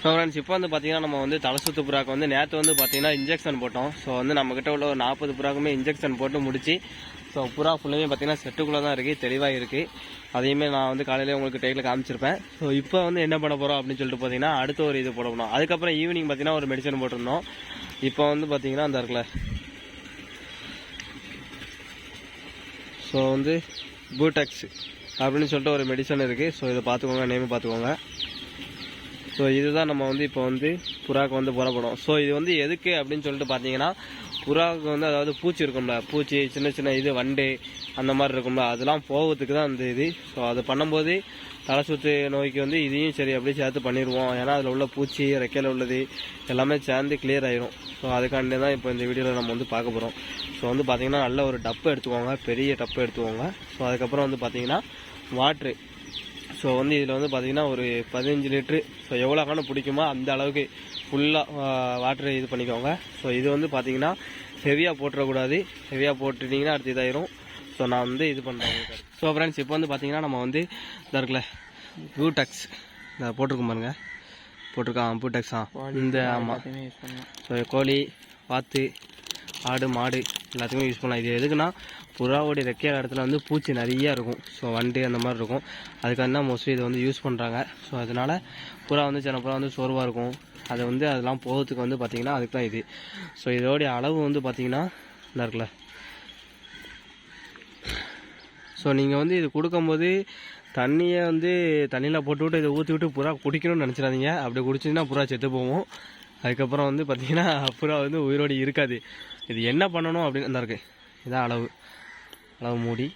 So friends இப்போ வந்து பார்த்தீங்கன்னா நம்ம வந்து தலை சுத்து புறாக்கு வந்து நேற்று வந்து பார்த்தீங்கன்னா இன்ஜெக்ஷன் போட்டோம். ஸோ வந்து நம்மக்கிட்ட உள்ள ஒரு நாற்பது புறாக்குமே இன்ஜெக்ஷன் போட்டு முடிச்சு ஸோ புறா ஃபுல்லுமே பார்த்தீங்கன்னா செட்டுக்குள்ளே தான் இருக்குது தெளிவாக இருக்குது அதையுமே நான் வந்து காலையிலே உங்களுக்கு டைட்டில் காமிச்சிருப்பேன். ஸோ இப்போ வந்து என்ன பண்ண போகிறோம் அப்படின்னு சொல்லிட்டு பார்த்தீங்கன்னா அடுத்த ஒரு இது போடணும் அதுக்கப்புறம் ஈவினிங் பார்த்தீங்கன்னா ஒரு மெடிசன் போட்டிருந்தோம். இப்போ வந்து பார்த்தீங்கன்னா அந்த இருக்குல்ல. ஸோ வந்து பூடெக்ஸ் அப்படின்னு சொல்லிட்டு ஒரு மெடிசன் இருக்குது ஸோ இதை பார்த்துக்கோங்க நேம் பார்த்துக்கோங்க ஸோ இதுதான் நம்ம வந்து இப்போ வந்து புறாக்கு வந்து புறப்படும் ஸோ இது வந்து எதுக்கு அப்படின்னு சொல்லிட்டு பார்த்தீங்கன்னா புறாவுக்கு வந்து அதாவது பூச்சி இருக்கும்ல பூச்சி சின்ன சின்ன இது வண்டு அந்த மாதிரி இருக்கும்ல அதெல்லாம் போகிறதுக்கு தான் அந்த இது. ஸோ அது பண்ணும்போது தலை சுற்று நோய்க்கு வந்து இதையும் சரி அப்படியே சேர்த்து பண்ணிடுவோம். ஏன்னா அதில் உள்ள பூச்சி ரெக்கையில் உள்ளது எல்லாமே சேர்ந்து கிளியர் ஆயிரும். ஸோ அதுக்காண்டி தான் இப்போ இந்த வீடியோவில் நம்ம வந்து பார்க்க போகிறோம் ஸோ வந்து பார்த்திங்கன்னா நல்ல ஒரு டப்பு எடுத்துக்கோங்க. பெரிய டப்பு எடுத்துக்கோங்க. ஸோ அதுக்கப்புறம் வந்து பார்த்திங்கன்னா வாட்ரு ஸோ வந்து இதில் வந்து பார்த்தீங்கன்னா ஒரு பதினஞ்சு லிட்ரு ஸோ எவ்வளோ காணும் பிடிக்குமோ? அந்த அளவுக்கு ஃபுல்லாக வாட்டர் இது பண்ணிக்கோங்க. ஸோ இது வந்து பார்த்தீங்கன்னா ஹெவியாக போட்டுறக்கூடாது. ஹெவியாக போட்டுட்டிங்கன்னா அடுத்து இதாயிரும். ஸோ நான் வந்து இது பண்ணுறேன் ஸோ ஃப்ரெண்ட்ஸ் இப்போ வந்து பார்த்தீங்கன்னா நம்ம வந்து இந்த இருக்குல்ல பூடெக்ஸ் இந்த போட்டிருக்கோம் பாருங்க. போட்டிருக்கான் ஆ இந்த ஆமாம் ஸோ கோழி வாத்து ஆடு மாடு. எல்லாத்துக்குமே யூஸ் பண்ணலாம். இது எதுக்குன்னா புறாவோடைய ரெக்கையார் இடத்துல வந்து பூச்சி நிறையா இருக்கும். ஸோ வண்டு அந்த மாதிரி இருக்கும். அதுக்காக தான் மோஸ்ட்லி இதை வந்து யூஸ் பண்ணுறாங்க ஸோ அதனால் புறா வந்து சில புறா வந்து சோர்வாக இருக்கும். அதை வந்து அதெல்லாம் போகிறதுக்கு வந்து பார்த்திங்கன்னா அதுக்கு தான் இது. ஸோ இதோடைய அளவு வந்து பார்த்திங்கன்னா இந்த இருக்குல்ல. ஸோ நீங்கள் வந்து இது கொடுக்கும்போது தண்ணியை வந்து தண்ணியில் போட்டு விட்டு இதை ஊற்றி விட்டு புறா குடிக்கணும்னு நினச்சிடாதீங்க. அப்படி குடிச்சிங்கன்னா புறா செத்து போகும். அதுக்கப்புறம் வந்து பார்த்திங்கன்னா புறா வந்து உயிரோடு இருக்காது. இது என்ன பண்ணணும் அப்படின்னு தான் இருக்குது இதான் அளவு. அளவு மூடி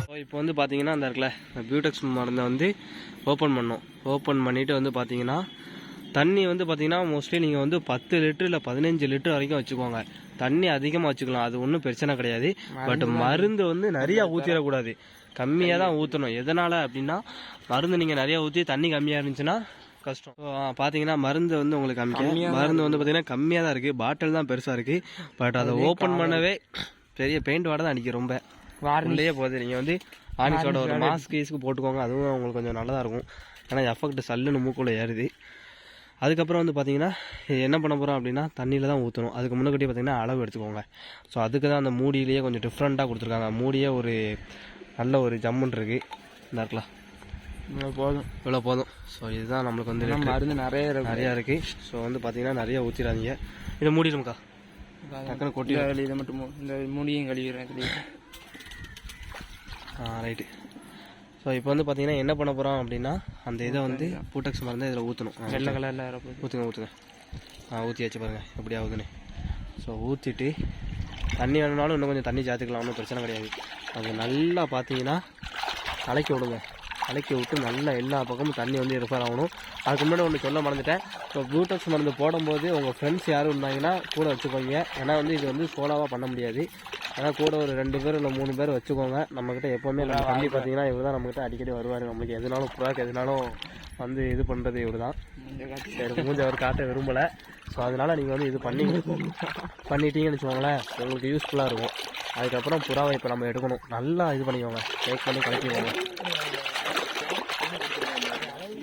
ஸோ இப்போ வந்து பார்த்தீங்கன்னா அந்த இருக்குல்ல பியூடெக்ஸ் மருந்தை வந்து ஓப்பன் பண்ணோம் ஓப்பன் பண்ணிவிட்டு வந்து பார்த்தீங்கன்னா தண்ணி வந்து பார்த்தீங்கன்னா மோஸ்ட்லி நீங்கள் வந்து பத்து லிட்டர் இல்லை பதினஞ்சு லிட்டர் வரைக்கும் வச்சுக்கோங்க. தண்ணி அதிகமாக வச்சுக்கலாம். அது ஒன்றும் பிரச்சனை கிடையாது. பட் மருந்து வந்து நிறையா ஊற்றிடக்கூடாது கம்மியாக தான். ஊற்றணும் எதனால் அப்படின்னா மருந்து நீங்கள் நிறையா ஊற்றி தண்ணி கம்மியாக இருந்துச்சுன்னா கஷ்டம். பார்த்தீங்கன்னா மருந்து வந்து உங்களுக்கு காமிக்க மருந்து வந்து பார்த்தீங்கன்னா கம்மியாக தான் இருக்குது பாட்டில் தான் பெருசாக இருக்குது பட் அதை ஓப்பன் பண்ணவே பெரிய பெயிண்ட் வாடை தான் அடிக்கும் ரொம்ப. உள்ளேயே போகுது. நீங்கள் வந்து ஆனிஸோட ஒரு மாஸ்க் கீஸ்க்கு போட்டுக்கோங்க. அதுவும் உங்களுக்கு கொஞ்சம் நல்லதாக இருக்கும். ஏன்னா எஃபெக்ட் சல்லுன்னு மூக்குள்ள ஏறுது. அதுக்கப்புறம் வந்து பார்த்தீங்கன்னா என்ன பண்ண போகிறோம் அப்படின்னா தண்ணியில் தான் ஊற்றணும் அதுக்கு முன்னாடி பார்த்தீங்கன்னா அளவு எடுத்துக்கோங்க. ஸோ அதுக்கு தான் அந்த மூடியிலேயே கொஞ்சம் டிஃப்ரெண்ட்டாக கொடுத்துருக்காங்க. மூடியே ஒரு நல்ல ஒரு ஜம்முன் இருக்குது இந்த இருக்கலாம் போதும். இவ்வளோ போதும். ஸோ இதுதான் நம்மளுக்கு வந்து. மருந்து நிறைய நிறையா இருக்குது ஸோ வந்து பார்த்தீங்கன்னா நிறைய ஊற்றிடாதீங்க இதை மூடிடும்க்கா டக்குன்னு கொட்டி இதை மட்டும் இந்த மூடியும் கழுவிடுறேன். ஆ ரைட்டு ஸோ இப்போ வந்து பார்த்தீங்கன்னா என்ன பண்ண போகிறோம் அப்படின்னா அந்த இதை வந்து பூட்டக்ஸ் மருந்து இதில் ஊற்றணும் வெள்ளை கலர்ல ஊற்றுங்க ஊற்றுங்க ஆ ஊற்றி வச்சு பாருங்கள் எப்படி ஆகுதுன்னு. ஸோ ஊற்றிட்டு தண்ணி வேணும்னாலும் இன்னும் கொஞ்சம் தண்ணி சேர்த்துக்கலாம். ஒன்றும் பிரச்சனை கிடையாது. அது நல்லா பார்த்தீங்கன்னா கலக்கி விடுங்க. கலக்கி விட்டு நல்லா எல்லா பக்கமும் தண்ணி வந்து ரிஃபர் ஆகணும். அதுக்கு முன்னாடி ஒன்று சொல்ல மறந்துட்டேன். இப்போ ப்ளூடெக்ஸ் மருந்து போடும்போது உங்கள் ஃப்ரெண்ட்ஸ் யாரும் இருந்தாங்கன்னா கூட வச்சுக்கோங்க. ஏன்னா வந்து இது வந்து சோலாவாக பண்ண முடியாது. ஏன்னா கூட ஒரு ரெண்டு பேர் இல்லை மூணு பேர் வச்சுக்கோங்க. நம்மக்கிட்ட எப்போவுமே நம்ம தண்ணி பார்த்தீங்கன்னா இவர் தான் நம்மக்கிட்ட அடிக்கடி வருவார். நம்மளுக்கு எதுனாலும் புறாக்கு எதுனாலும் வந்து இது பண்ணுறது இவர் தான் சரி மூஞ்ச அவர் காட்ட விரும்பலை. ஸோ அதனால் நீங்கள் வந்து இது பண்ணி பண்ணிட்டீங்கன்னு வச்சுக்கோங்களேன். உங்களுக்கு யூஸ்ஃபுல்லாக இருக்கும். அதுக்கப்புறம் புறாவை இப்போ நம்ம எடுக்கணும். நல்லா இது பண்ணிக்கோங்க. டேக் பண்ணி கலக்கிக்கோங்க.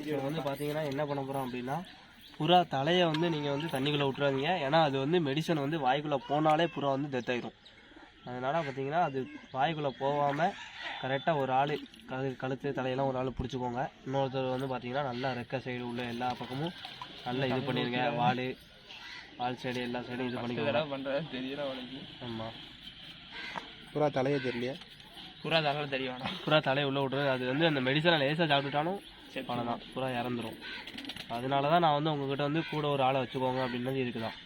இப்போ வந்து பார்த்தீங்கன்னா என்ன பண்ண போகிறோம் அப்படின்னா புறா தலையை வந்து நீங்கள் வந்து தண்ணிக்குள்ளே விட்டுறாதீங்க. ஏன்னா அது வந்து மெடிசன் வந்து வாய்க்குள்ளே போனாலே புறா வந்து டெத் ஆயிடும் அதனால் பார்த்தீங்கன்னா அது வாய்க்குள்ளே போகாமல் கரெக்டாக ஒரு ஆள் கழு கழுத்து தலையெல்லாம் ஒரு ஆள் பிடிச்சிக்கோங்க. இன்னொருத்தர் வந்து பார்த்தீங்கன்னா நல்லா ரெக்க சைடு உள்ள எல்லா பக்கமும் நல்லா இது பண்ணிடுங்க வால் வால் சைடு எல்லா சைடும் இது பண்ணிக்கோங்க. பண்றது தெரியல அவனுக்கு ஆமாம் பூரா தலையே தெரியல பூரா தலை தெரிய வேணாம். புறா தலையை உள்ளே விட்றது அது வந்து அந்த மெடிசனை லேசாக சாப்பிட்டுட்டாலும் அவ்வளோதான் புறா இறந்துரும். அதனால தான் நான் வந்து உங்ககிட்ட வந்து கூட ஒரு ஆளை வச்சுக்கோங்க அப்படின்றது இருக்குதான்.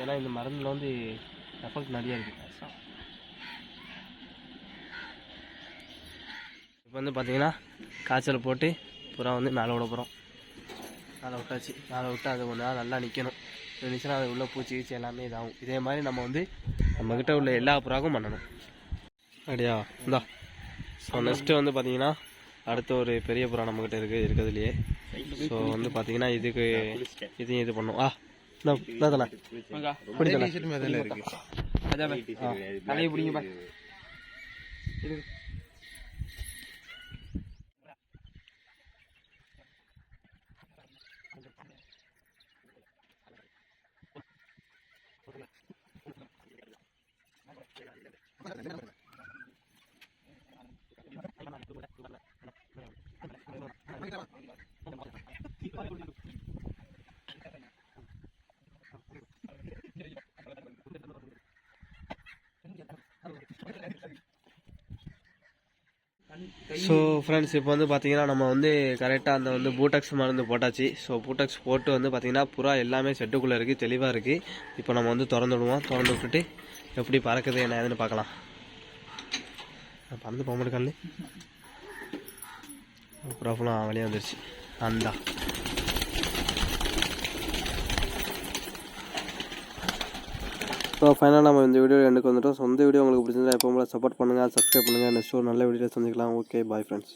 ஏன்னா இந்த மருந்தில் வந்து எஃபெக்ட் நிறைய இருக்குது இப்போ வந்து பார்த்தீங்கன்னா காய்ச்சல் போட்டு புறா வந்து மேலே விட போகிறோம் மேலே விட்டாச்சு. மேலே விட்டு அது கொஞ்ச நல்லா நிற்கணும் இருந்துச்சுன்னா அது உள்ளே பூச்சி கீச்சி எல்லாமே இதாகும். இதே மாதிரி நம்ம வந்து நம்மக்கிட்ட உள்ள எல்லா புறாக்கும் பண்ணணும். அப்படியா? இந்தா. ஸோ நெக்ஸ்ட்டு வந்து பார்த்தீங்கன்னா அடுத்த ஒரு பெரிய புறா நம்மக்கிட்ட இருக்குது இருக்கிறதுலையே. ஸோ வந்து பார்த்தீங்கன்னா இதுக்கு இதையும் இது பண்ணும். ஆ தலை பிடி தலை டிஷர்ட் மேல இருக்கு தலையை பிடிங்க பா ஸோ ஃப்ரெண்ட்ஸ் இப்போ வந்து பார்த்தீங்கன்னா நம்ம வந்து கரெக்டாக அந்த வந்து பூட்டக்ஸ் மருந்து போட்டாச்சு. ஸோ பூட்டக்ஸ் போட்டு வந்து பார்த்தீங்கன்னா புறா எல்லாமே செட்டுக்குள்ளே இருக்குது தெளிவாக இருக்குது இப்போ நம்ம வந்து திறந்து விடுவோம் திறந்து விட்டுட்டு எப்படி பறக்குது என்ன ஏதுன்னு பார்க்கலாம். பறந்து போக மாட்டேன் கல்லு. புறா ஃபுல்லாக வெளியே வந்துருச்சு. அந்தா. ஸோ ஃபைனலாக நம்ம இந்த வீடியோ எனக்கு வந்துட்டோம். சொந்த வீடியோ உங்களுக்கு பிடிச்சிருந்தா எப்போ சப்போர்ட் பண்ணுங்கள் சப்ஸ்கிரைப் பண்ணுங்கள் நெக்ஸ்ட் ஒரு நல்ல வீடியோ சந்திக்கலாம். Okay bye friends